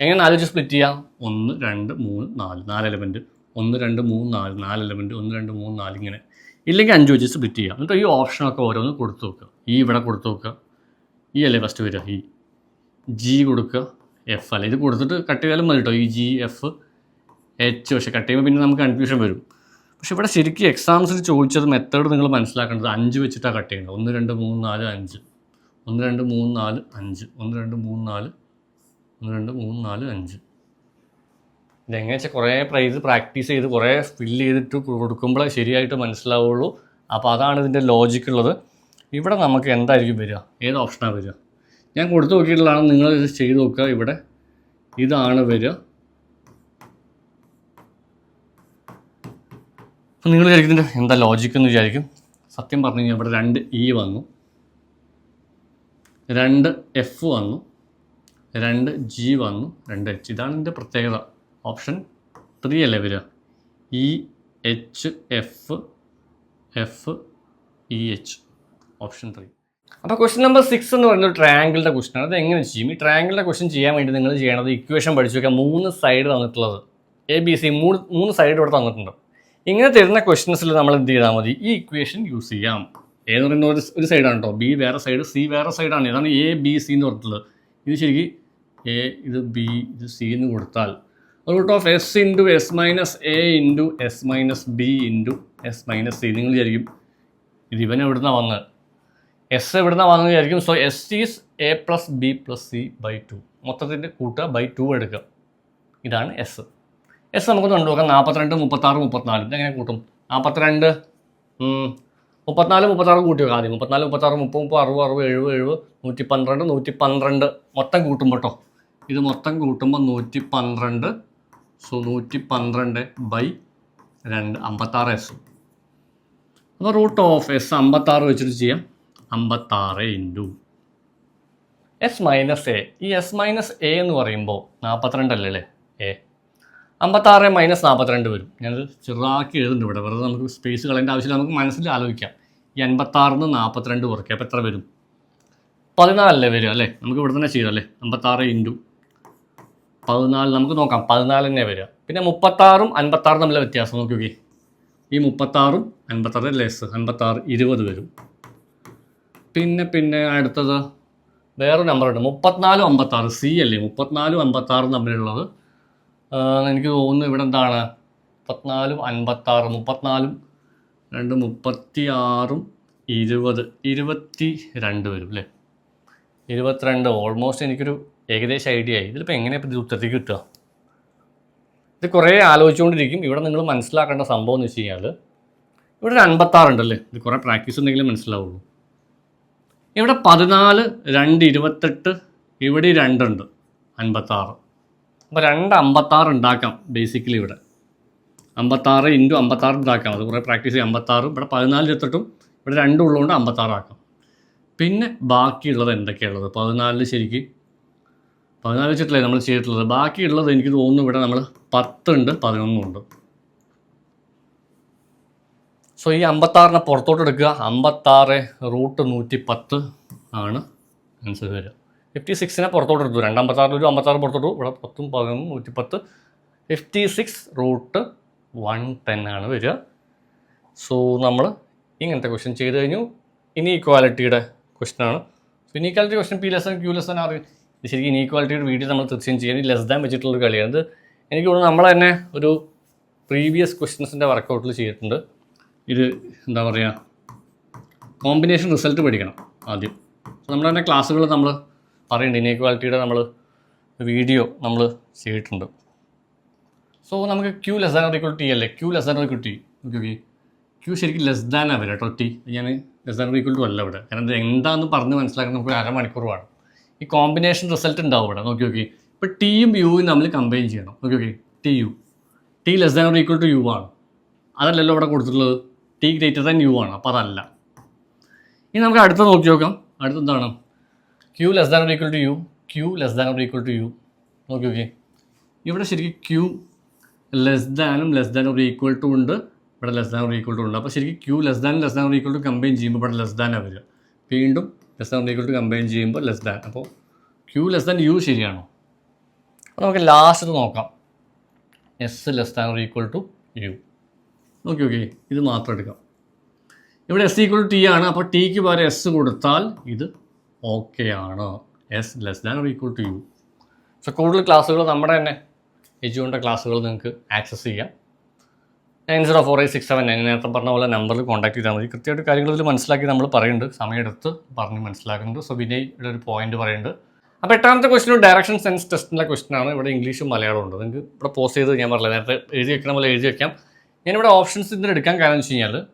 എങ്ങനെ നാല് വെച്ച് സ്പ്ലിറ്റ് ചെയ്യാം? ഒന്ന് രണ്ട് മൂന്ന് നാല്. നാല് എലമെന്റ് ഒന്ന് രണ്ട് മൂന്ന് നാല്. നാല് എലമെന്റ് ഒന്ന് രണ്ട് മൂന്ന് നാല് ഇങ്ങനെ. ഇല്ലെങ്കിൽ അഞ്ച് വെച്ച് സ്പ്ലിറ്റ് ചെയ്യാം. എന്നിട്ട് ഈ ഓപ്ഷനൊക്കെ ഓരോന്ന് കൊടുത്തു നോക്കുക ഈ ഇവിടെ കൊടുത്തു നോക്കുക ഈ അല്ലേ ഫസ്റ്റ് വരിക? ഈ ജി കൊടുക്കുക എഫ് അല്ലേ? ഇത് കൊടുത്തിട്ട് കട്ട് ചെയ്താലും മതി കേട്ടോ ഈ ജി എഫ് എച്ച് പക്ഷേ കട്ട് ചെയ്യുമ്പോൾ പിന്നെ നമുക്ക് കൺഫ്യൂഷൻ വരും. പക്ഷെ ഇവിടെ ശരിക്കും എക്സാംസിൽ ചോദിച്ചത് മെത്തേഡ് നിങ്ങൾ മനസ്സിലാക്കേണ്ടത് അഞ്ച് വെച്ചിട്ടാണ് കട്ട് ചെയ്യുന്നത് ഒന്ന് രണ്ട് മൂന്ന് നാല് അഞ്ച്. ഒന്ന് രണ്ട് മൂന്ന് നാല് അഞ്ച്. ഒന്ന് രണ്ട് മൂന്ന് നാല്. ഒന്ന് രണ്ട് മൂന്ന് നാല് അഞ്ച്. ഇതെങ്ങനെ വെച്ചാൽ കുറേ പ്രൈസ് പ്രാക്ടീസ് ചെയ്ത് കുറേ ഫില്ല് ചെയ്തിട്ട് കൊടുക്കുമ്പോഴേ ശരിയായിട്ട് മനസ്സിലാവുള്ളൂ. അപ്പോൾ അതാണ് ഇതിന്റെ ലോജിക്ക് ഉള്ളത്. ഇവിടെ നമുക്ക് എന്തായിരിക്കും വരിക? ഏത് ഓപ്ഷനാണ് വരിക? ഞാൻ കൊടുത്തു നോക്കിയിട്ടുള്ളതാണ് നിങ്ങൾ ഇത് ചെയ്ത് നോക്കുക ഇവിടെ. ഇതാണ് വരിക. അപ്പം നിങ്ങൾ വിചാരിക്കുന്നുണ്ട് എന്താ ലോജിക്ക് എന്ന് വിചാരിക്കും? സത്യം പറഞ്ഞു കഴിഞ്ഞാൽ ഇവിടെ രണ്ട് ഇ വന്നു. രണ്ട് എഫ് വന്നു. രണ്ട് ജി വന്നു. രണ്ട് എച്ച് ഇതാണ് ഇതിന്റെ പ്രത്യേകത. ഓപ്ഷൻ ത്രീ അല്ലേ വരിക? E H F F E H option three അപ്പോൾ ക്വസ്റ്റ്യൻ നമ്പർ സിക്സ് എന്ന് പറയുന്നത് ട്രയാങ്കിളിന്റെ ആണ്. അത് എങ്ങനെ ചെയ്യും? ഈ ട്രയാങ്കിളിന്റെ ക്വസ്റ്റ്യൻ ചെയ്യാൻ വേണ്ടി നിങ്ങൾ ചെയ്യണത് ഇക്വേഷൻ പഠിച്ചു വെക്കാൻ മൂന്ന് സൈഡ് തന്നിട്ടുള്ളത്. എ ബി സി മൂന്ന് മൂന്ന് സൈഡ് ഇവിടെ തന്നിട്ടുണ്ട്. ഇങ്ങനെ തരുന്ന ക്വസ്റ്റ്യൻസിൽ നമ്മൾ എന്ത് ചെയ്താൽ മതി? ഈ ഇക്വേഷൻ യൂസ് ചെയ്യാം. എന്ന് പറയുന്ന ഒരു ഒരു സൈഡാണ് കേട്ടോ ബി വേറെ സൈഡ് സി വേറെ സൈഡാണ് ഇതാണ് എ ബി സി എന്ന് പറഞ്ഞിട്ടുള്ളത്. ഇത് ശരിക്കും എ ഇത് ബി ഇത് സി എന്ന് കൊടുത്താൽ. Root of S into S minus A into S minus B into S minus C നിങ്ങൾ വിചാരിക്കും ഇത് ഇവൻ എവിടുന്നാണ് വന്നത് എസ് എവിടുന്നാണ് വന്നത് വിചാരിക്കും. So S is A plus B plus C by two മൊത്തത്തിന്റെ കൂട്ടുക ബൈ ടു എടുക്കുക. ഇതാണ് എസ് എസ് നമുക്ക് നോക്കാം. നാൽപ്പത്തിരണ്ട് മുപ്പത്താറ് മുപ്പത്തിനാല്. ഇതെങ്ങനെ കൂട്ടും? നാൽപ്പത്തിരണ്ട്. മുപ്പത്തിനാല് മുപ്പത്താറ് കൂട്ടി വെക്കാം ആദ്യം? മുപ്പത്തിനാല് മുപ്പത്താറ് മുപ്പത് മുപ്പത് അറുപത് അറുപത് എഴുപത് എഴുപത് നൂറ്റി പന്ത്രണ്ട് നൂറ്റി പന്ത്രണ്ട് മൊത്തം കൂട്ടുമ്പോൾ കേട്ടോ. ഇത് മൊത്തം കൂട്ടുമ്പോൾ നൂറ്റി പന്ത്രണ്ട് സോ നൂറ്റി പന്ത്രണ്ട് ബൈ രണ്ട് അമ്പത്താറ് എസ് അപ്പോൾ റൂട്ട് ഓഫ് എസ് അമ്പത്താറ് വെച്ചിട്ട് ചെയ്യാം. അമ്പത്താറ് ഇന്റു എസ് മൈനസ് എ ഈ എസ് മൈനസ് എ എന്ന് പറയുമ്പോൾ നാൽപ്പത്തിരണ്ടല്ലേ എ അമ്പത്താറ് മൈനസ് നാൽപ്പത്തിരണ്ട് വരും. ഞാനത് ചെറുതാക്കി എഴുതുന്നുണ്ട് ഇവിടെ. വെറുതെ നമുക്ക് സ്പേസ് കളയേണ്ട ആവശ്യമില്ല. നമുക്ക് മനസ്സിൽ ആലോചിക്കാം. ഈ എൺപത്താറിന്ന് നാൽപ്പത്തിരണ്ട് കുറയ്ക്കുക. അപ്പോൾ എത്ര വരും? പതിനാലല്ലേ വരും അല്ലേ? നമുക്ക് ഇവിടെ തന്നെ ചെയ്യാം അല്ലേ അമ്പത്താറ് ഇന്റു പതിനാല്. നമുക്ക് നോക്കാം. പതിനാല് തന്നെ വരിക. പിന്നെ മുപ്പത്താറും അൻപത്താറും തമ്മിലെ വ്യത്യാസം നോക്കി നോക്കി ഈ മുപ്പത്താറും അൻപത്താറ് ലെസ് അൻപത്താറ് ഇരുപത് വരും. പിന്നെ പിന്നെ അടുത്തത് വേറൊരു നമ്പർ ഉണ്ട്. മുപ്പത്തിനാലും അമ്പത്താറ്. സി അല്ലേ? മുപ്പത്തിനാലും അമ്പത്താറും തമ്മിലുള്ളത് എനിക്ക് തോന്നുന്നു ഇവിടെ എന്താണ്? മുപ്പത്തിനാലും അൻപത്താറും മുപ്പത്തിനാലും രണ്ട് മുപ്പത്തി ആറും ഇരുപത് ഇരുപത്തി രണ്ട് വരും അല്ലേ? ഇരുപത്തിരണ്ട് ഓൾമോസ്റ്റ് എനിക്കൊരു ഏകദേശം ഐഡിയ ആയി. ഇതിലിപ്പോൾ എങ്ങനെയാണ് ഇത് ഉത്തരത്തേക്ക് കിട്ടുക? ഇത് കുറേ ആലോചിച്ചുകൊണ്ടിരിക്കും. ഇവിടെ നിങ്ങൾ മനസ്സിലാക്കേണ്ട സംഭവം എന്ന് വെച്ച് കഴിഞ്ഞാൽ ഇവിടെ ഒരു അൻപത്താറുണ്ടല്ലേ ഇത് കുറേ പ്രാക്ടീസ് ഉണ്ടെങ്കിലും മനസ്സിലാവുള്ളൂ. ഇവിടെ പതിനാല് രണ്ട് ഇരുപത്തെട്ട് ഇവിടെ രണ്ടുണ്ട് അൻപത്താറ്. അപ്പോൾ രണ്ട് അമ്പത്താറ് ഉണ്ടാക്കാം ബേസിക്കലി ഇവിടെ. അമ്പത്താറ് ഇന്റു അമ്പത്താറ് ഉണ്ടാക്കാം. അത് കുറേ പ്രാക്ടീസ് ചെയ്യാം. അമ്പത്താറ് ഇവിടെ പതിനാല് ഇരുപത്തെട്ടും ഇവിടെ രണ്ടും ഉള്ളതുകൊണ്ട് അമ്പത്താറാക്കാം പിന്നെ ബാക്കിയുള്ളത് എന്തൊക്കെയുള്ളത് പതിനാലിൽ ശരിക്ക് പതിനാല് വെച്ചിട്ടില്ലേ നമ്മൾ ചെയ്തിട്ടുള്ളത്. ബാക്കിയുള്ളത് എനിക്ക് തോന്നുന്നു ഇവിടെ നമ്മൾ പത്തുണ്ട് പതിനൊന്നുണ്ട് സോ ഈ അമ്പത്താറിനെ പുറത്തോട്ട് എടുക്കുക. അമ്പത്താറ് റൂട്ട് നൂറ്റി പത്ത് ആണ് ആൻസർ വരിക. ഫിഫ്റ്റി സിക്സിനെ പുറത്തോട്ട് എടുത്തു. രണ്ട് അമ്പത്താറിൽ ഒരു അമ്പത്താറ് പുറത്തോട്ടു. ഇവിടെ പത്തും പതിനൊന്നും നൂറ്റി പത്ത് fifty six root one ten ആണ് വരിക. സോ നമ്മൾ ഇങ്ങനത്തെ ക്വസ്റ്റ്യൻ ചെയ്ത് കഴിഞ്ഞു. ഇനീക്വാലിറ്റിയുടെ ഇക്വാലിറ്റിയുടെ ആണ്. So inequality question P less than Q less R ഇത് ശരിക്കും ഇനീക്വാലിറ്റിയുടെ വീഡിയോ നമ്മൾ തീർച്ചയായും ചെയ്യുന്നത് ലെസ് ദാൻ വെച്ചിട്ടുള്ളൊരു കളിയാണ് ഇത്. എനിക്ക് തോന്നുന്നു നമ്മൾ തന്നെ ഒരു പ്രീവിയസ് ക്വസ്റ്റ്യൻസിന്റെ വർക്കൗട്ടിൽ ചെയ്തിട്ടുണ്ട്. ഇത് എന്താ പറയുക കോമ്പിനേഷൻ റിസൾട്ട് പഠിക്കണം ആദ്യം. നമ്മുടെ തന്നെ ക്ലാസ്സുകൾ നമ്മൾ പറയുന്നുണ്ട് ഇനീക്വാലിറ്റിയുടെ നമ്മൾ വീഡിയോ നമ്മൾ ചെയ്തിട്ടുണ്ട്. സോ നമുക്ക് Q less than equal T അല്ലേ? Q less than equal T okay okay Q ശരിക്കും ലെസ് ദാൻ ആവില്ല കേട്ടോ ടി ഞാൻ ലെസ് ദാൻ ഇക്വൽ ടു അല്ല ഇവിടെ. കാരണം ഇത് എന്താണെന്ന് പറഞ്ഞ് മനസ്സിലാക്കാൻ നമുക്ക് അരമണിക്കൂർ വേണം ഈ കോമ്പിനേഷൻ റിസൾട്ട് ഉണ്ടാവും ഇവിടെ. നോക്കി നോക്കി. ഇപ്പോൾ ടിയും യുവും തമ്മിൽ കമ്പൈൻ ചെയ്യണം. Okay okay T U T less than equal to U ആണ്. അതല്ലല്ലോ ഇവിടെ കൊടുത്തിട്ടുള്ളത്. ടി ഗ്രേറ്റർ ദാൻ യു ആണ്. അപ്പോൾ അതല്ല. ഇനി നമുക്ക് അടുത്ത നോക്കി നോക്കാം. അടുത്ത എന്താണ് Q less than or equal to U Q less than or equal to U നോക്കി ഓക്കെ ഇവിടെ ശരിക്കും ക്യൂ ലെസ് ദാനും ലെസ് ദാൻ ഒരു ഈക്വൽ ടു ഉണ്ട് ഇവിടെ ലെസ് ദാൻ ഒരു ഈക്വൽ ടു ഉണ്ട് അപ്പോൾ ശരിക്കും Q less than less than ഒരു ഈക്വൽ ടു കമ്പൈൻ ചെയ്യുമ്പോൾ ഇവിടെ ലെസ് ദാനാണ് വരിക വീണ്ടും less than equal to combine ചെയ്യുമ്പോൾ ലെസ് ദാൻ അപ്പോൾ ക്യൂ ലെസ് ദാൻ യു ശരിയാണോ അപ്പോൾ നമുക്ക് ലാസ്റ്റ് നോക്കാം S less than equal to U okay okay ഇത് മാത്രം എടുക്കാം ഇവിടെ എസ് ഈക്വൽ ടു ടി ആണ് അപ്പോൾ ടിക്ക് പകരം എസ് കൊടുത്താൽ ഇത് ഓക്കെ ആണ്? S less than or equal to U so കൂടുതൽ ക്ലാസ്സുകൾ നമ്മുടെ തന്നെ. എജുവിന്റെ ക്ലാസ്സുകൾ നിങ്ങൾക്ക് ആക്സസ് ചെയ്യാം. Nine zero four eight six seven nine നേരത്തെ പറഞ്ഞ പോലെ നമ്പറിൽ കോൺടാക്ട് ചെയ്താൽ മതി. കൃത്യമായിട്ട് കാര്യങ്ങൾ ഇതിൽ മനസ്സിലാക്കി നമ്മൾ പറയുന്നുണ്ട്. സമയമെടുത്ത് പറഞ്ഞ് മനസ്സിലാക്കുന്നുണ്ട്. സോ വിനയുടെ ഒരു പോയിന്റ് പറയുന്നുണ്ട്. അപ്പോൾ എട്ടാമത്തെ ക്വസ്റ്റിനും ഡയറക്ഷൻ സെൻസ് ടെസ്റ്റിന്റെ ക്വസ്റ്റിനാണ് ഇവിടെ ഇംഗ്ലീഷും മലയാളവും ഉണ്ട്. നിങ്ങൾക്ക് ഇവിടെ പോസ്റ്റ് ചെയ്ത് ഞാൻ പറഞ്ഞില്ല. നേരത്തെ എഴുതി വെക്കണ പോലെ എഴുതി വെക്കാം. ഞാനിവിടെ ഓപ്ഷൻസ് ഇതിൽ എടുക്കാൻ കാരണം വെച്ച് കഴിഞ്ഞാൽ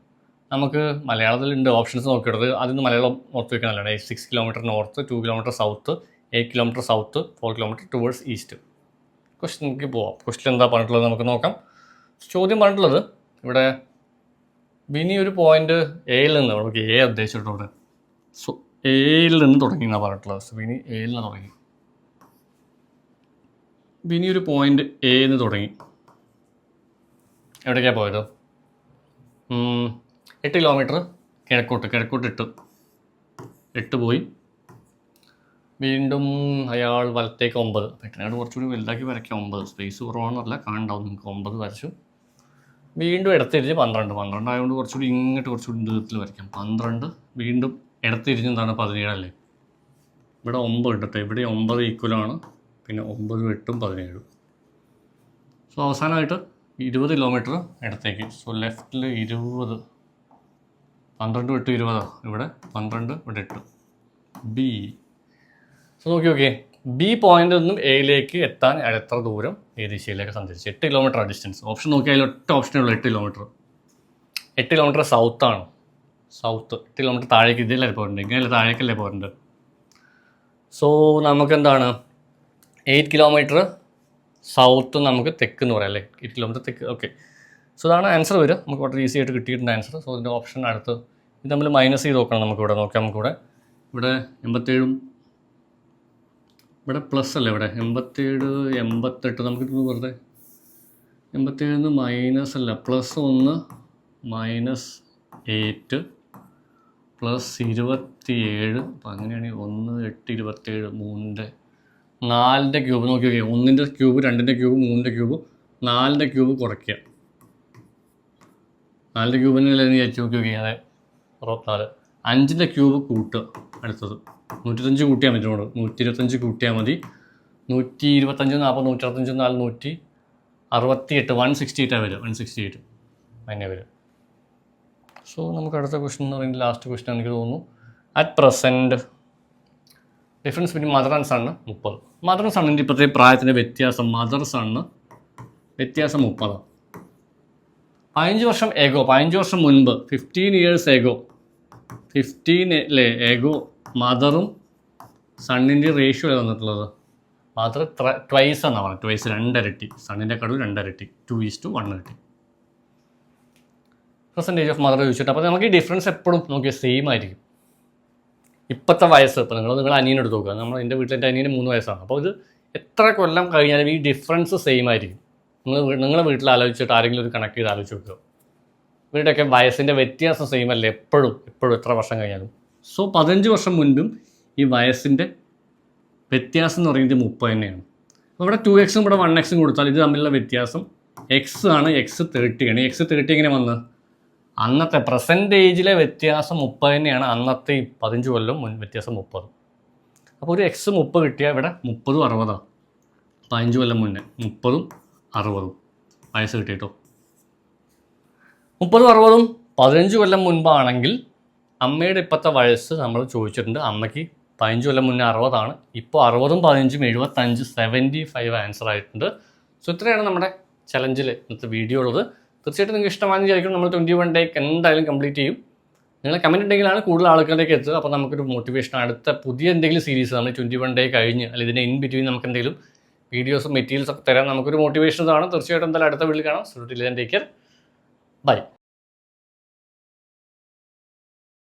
നമുക്ക് മലയാളത്തിലുണ്ട് ഓപ്ഷൻസ് നോക്കിയിടത് അതിന് മലയാളം ഓർത്ത് വെക്കാനല്ല six kilometre north two kilometre south eight kilometre south four kilometre towards east ക്വസ്റ്റ്യനിലേക്ക് പോവാം. ക്വസ്റ്റ്യൻ എന്താ പറഞ്ഞിട്ടുള്ളത് നമുക്ക് നോക്കാം. ചോദ്യം പറഞ്ഞിട്ടുള്ളത് ഇവിടെ ബിനി ഒരു പോയിന്റ് എയിൽ നിന്ന് നമുക്ക് എ ഉദ്ദേശിച്ചിട്ടുണ്ട് സോ എയിൽ നിന്ന് തുടങ്ങി എന്നാണ് പറഞ്ഞിട്ടുള്ളത്. സോ ബിനി എയിൽ നിന്ന് തുടങ്ങി. ബിനി ഒരു പോയിന്റ് എ എന്ന് തുടങ്ങി. എവിടേക്കാണ് പോയത്? എട്ട് കിലോമീറ്റർ കിഴക്കോട്ട് കിഴക്കോട്ട് എട്ട് എട്ട് പോയി. വീണ്ടും അയാൾ വലത്തേക്ക് ഒമ്പത്. പെട്ടെന്ന് കുറച്ചുകൂടി വലുതാക്കി വരയ്ക്കാം. ഒമ്പത്. സ്പേസ് കുറവാണെന്നല്ല കാണണ്ടാവും നിങ്ങൾക്ക്. ഒമ്പത് വരച്ചു. വീണ്ടും ഇടത്തിരിഞ്ഞ് പന്ത്രണ്ട്. പന്ത്രണ്ട് ആയതുകൊണ്ട് കുറച്ചുകൂടി ഇങ്ങോട്ട് കുറച്ചുകൂടി ദൂരത്തിൽ വരയ്ക്കാം. പന്ത്രണ്ട്. വീണ്ടും ഇടത്തിരിഞ്ഞ് എന്താണ്? പതിനേഴല്ലേ ഇവിടെ ഒമ്പത് കേട്ടോ. ഇവിടെ ഒമ്പത് ഈക്വലാണ് പിന്നെ ഒമ്പതും എട്ടും പതിനേഴും. സോ അവസാനമായിട്ട് ഇരുപത് കിലോമീറ്റർ ഇടത്തേക്ക്. സോ ലെഫ്റ്റിൽ ഇരുപത്. പന്ത്രണ്ട് എട്ട് ഇരുപതോ? ഇവിടെ പന്ത്രണ്ട് ഇവിടെ എട്ട്. ബി സോ നോക്കി നോക്കിയേ. ബി പോയിന്റിൽ നിന്നും എയിലേക്ക് എത്താൻ എത്ര ദൂരം? ഏ ദിശയിലേക്ക് സഞ്ചരിച്ചു. എട്ട് കിലോമീറ്റർ ഡിസ്റ്റൻസ് ഓപ്ഷൻ നോക്കിയാൽ ഒറ്റ ഓപ്ഷനേ ഉള്ളൂ എട്ട് കിലോമീറ്റർ എട്ട് കിലോമീറ്റർ സൗത്ത് ആണ്. സൗത്ത് എട്ട് കിലോമീറ്റർ താഴേക്ക് ഇതിലല്ലേ പോയിട്ടുണ്ട് ഇങ്ങനെയല്ലേ താഴേക്കല്ലേ പോയിട്ടുണ്ട് സോ നമുക്ക് എന്താണ്? എയ്റ്റ് കിലോമീറ്റർ സൗത്ത് നമുക്ക് തെക്ക് എന്ന് പറയാം അല്ലേ? എയ്റ്റ് കിലോമീറ്റർ തെക്ക്. ഓക്കെ സോ അതാണ് ആൻസർ വരിക. നമുക്ക് വളരെ ഈസി ആയിട്ട് കിട്ടിയിട്ടുണ്ട് ആൻസർ സോ ഇതിന്റെ ഓപ്ഷൻ അടുത്ത് ഇത് നമ്മൾ മൈനസ് ചെയ്ത് നോക്കണം നമുക്കിവിടെ. നോക്കാം നമുക്കിവിടെ. ഇവിടെ എൺപത്തേഴും ഇവിടെ പ്ലസ് അല്ലേ ഇവിടെ? എൺപത്തേഴ് എൺപത്തെട്ട് നമുക്ക് ഇത് വെറുതെ എൺപത്തേഴിന്ന് മൈനസ് അല്ല പ്ലസ് ഒന്ന് മൈനസ് എയ്റ്റ് പ്ലസ് ഇരുപത്തിയേഴ്. അപ്പം അങ്ങനെയാണെങ്കിൽ ഒന്ന് എട്ട് ഇരുപത്തേഴ് മൂന്നിന്റെ നാലിന്റെ ക്യൂബ് നോക്കി നോക്കിയാൽ ഒന്നിന്റെ ക്യൂബ് രണ്ടിന്റെ ക്യൂബ് മൂന്നിന്റെ ക്യൂബ് നാലിന്റെ ക്യൂബ് കുറയ്ക്കുക. നാലിന്റെ ക്യൂബിന് ഏറ്റവും നോക്കി നോക്കിയാൽ അതെ അറുപത്തിനാല്. അഞ്ചിന്റെ ക്യൂബ് കൂട്ടുക അടുത്തത്. നൂറ്റിരഞ്ച് കൂട്ടിയാൽ മതി നോട് നൂറ്റി ഇരുപത്തഞ്ച് കൂട്ടിയാൽ മതി. നൂറ്റി ഇരുപത്തഞ്ച് നാൽപ്പത് നൂറ്റി അറുപത്തഞ്ച് നാല് നൂറ്റി അറുപത്തി എട്ട് വൺ സിക്സ്റ്റി എയ്റ്റാണ് വരും വൺ സിക്സ്റ്റി എയ്റ്റ് അങ്ങനെ വരും സോ നമുക്ക് അടുത്ത ക്വസ്റ്റൻ എന്ന് പറയുന്നത് ലാസ്റ്റ് ക്വസ്റ്റൻ എനിക്ക് തോന്നുന്നു. At present difference between mother and son മുപ്പത്. മദർ സണ്ണിന്റെ ഇപ്പോഴത്തെ പ്രായത്തിന്റെ വ്യത്യാസം മദർ സണ്ണ് വ്യത്യാസം മുപ്പതാണ് പതിനഞ്ച് വർഷം ഏകോ പതിനഞ്ച് വർഷം മുൻപ് ഫിഫ്റ്റീൻ ഇയേഴ്സ് ഏകോ ഫിഫ്റ്റീൻ അല്ലേ ഏകോ മദറും സണ്ണിന്റെ റേഷ്യോ തന്നിട്ടുള്ളത് മദർ ട്വൈസ് എന്നാണ് പറഞ്ഞത് ട്വൈസ് രണ്ടരട്ടി സണ്ണിന്റെ കടവ് രണ്ടരട്ടി ടു ഈസ് ടു വൺ ഇരട്ടി. പെർസെന്റേജ് ഓഫ് മദർ ചോദിച്ചിട്ട് അപ്പോൾ നമുക്ക് ഈ ഡിഫറൻസ് എപ്പോഴും നോക്കിയാൽ സെയിം ആയിരിക്കും. ഇപ്പോഴത്തെ വയസ്സ് ഇപ്പോൾ നിങ്ങൾ നിങ്ങൾ അനിയനെടുത്ത് നോക്കുക. നമ്മൾ എന്റെ വീട്ടിലെ എന്റെ അനിയന് മൂന്ന് വയസ്സാണ്. അപ്പോൾ ഇത് എത്ര കൊല്ലം കഴിഞ്ഞാലും ഈ ഡിഫറൻസ് സെയിം ആയിരിക്കും. നിങ്ങൾ നിങ്ങളെ വീട്ടിൽ ആലോചിച്ചിട്ട് ആരെങ്കിലും ഒരു കണക്ട് ചെയ്ത് ആലോചിച്ച് നോക്കുക ഇവരുടെയൊക്കെ വയസ്സിന്റെ വ്യത്യാസം സെയിം അല്ലേ എപ്പോഴും? എപ്പോഴും എത്ര വർഷം കഴിഞ്ഞാലും. സോ പതിനഞ്ച് വർഷം മുൻപും ഈ വയസ്സിന്റെ വ്യത്യാസം എന്ന് പറയുന്നത് മുപ്പത് തന്നെയാണ്. അപ്പോൾ ഇവിടെ ടു എക്സും ഇവിടെ വൺ എക്സും കൊടുത്താൽ ഇത് തമ്മിലുള്ള വ്യത്യാസം എക്സ് ആണ് എക്സ് തേർട്ടി ആണ്. എക്സ് തേർട്ടി എങ്ങനെ വന്ന്? അന്നത്തെ പ്രസന്റ് ഏജിലെ വ്യത്യാസം മുപ്പത് തന്നെയാണ്. അന്നത്തെ ഈ പതിനഞ്ച് കൊല്ലം മുൻ വ്യത്യാസം മുപ്പത്. അപ്പോൾ ഒരു എക്സ് മുപ്പത് കിട്ടിയാൽ ഇവിടെ മുപ്പതും അറുപതാണ് പതിനഞ്ച് കൊല്ലം മുന്നേ മുപ്പതും അറുപതും. വയസ്സ് കിട്ടിയിട്ടോ? മുപ്പതും അറുപതും പതിനഞ്ച് കൊല്ലം മുൻപാണെങ്കിൽ അമ്മയുടെ ഇപ്പോഴത്തെ വയസ്സ് നമ്മൾ ചോദിച്ചിട്ടുണ്ട്. അമ്മയ്ക്ക് പതിനഞ്ച് കൊല്ലം മുന്നേ അറുപതാണ്. ഇപ്പോൾ അറുപതും പതിനഞ്ചും എഴുപത്തഞ്ച് സെവന്റി ഫൈവ് ആൻസർ ആയിട്ടുണ്ട്. സോ ഇത്രയാണ് നമ്മുടെ ചലഞ്ചിൽ ഇന്നത്തെ വീഡിയോ ഉള്ളത്. തീർച്ചയായിട്ടും നിങ്ങൾക്ക് ഇഷ്ടമാണെന്ന് വിചാരിക്കും നമ്മൾ ട്വന്റി വൺ ഡേക്ക് എന്തായാലും കംപ്ലീറ്റ് ചെയ്യും. നിങ്ങൾ കമന്റ് ഉണ്ടെങ്കിലാണ് കൂടുതൽ ആൾക്കാരിലേക്ക് എത്തുക. അപ്പോൾ നമുക്കൊരു മോട്ടിവേഷൻ അടുത്ത പുതിയ എന്തെങ്കിലും സീരീസ് നമ്മൾ ട്വന്റി വൺ ഡേ കഴിഞ്ഞ് അല്ലെങ്കിൽ ഇതിന്റെ ഇൻ ബിറ്റ്വീൻ നമുക്ക് എന്തെങ്കിലും വീഡിയോസും മെറ്റീരിയൽസ് ഒക്കെ തരാൻ നമുക്കൊരു മോട്ടിവേഷൻ ഇതാണ് തീർച്ചയായിട്ടും എന്തായാലും അടുത്ത വീട്ടിൽ കാണാം. So till take care. Bye.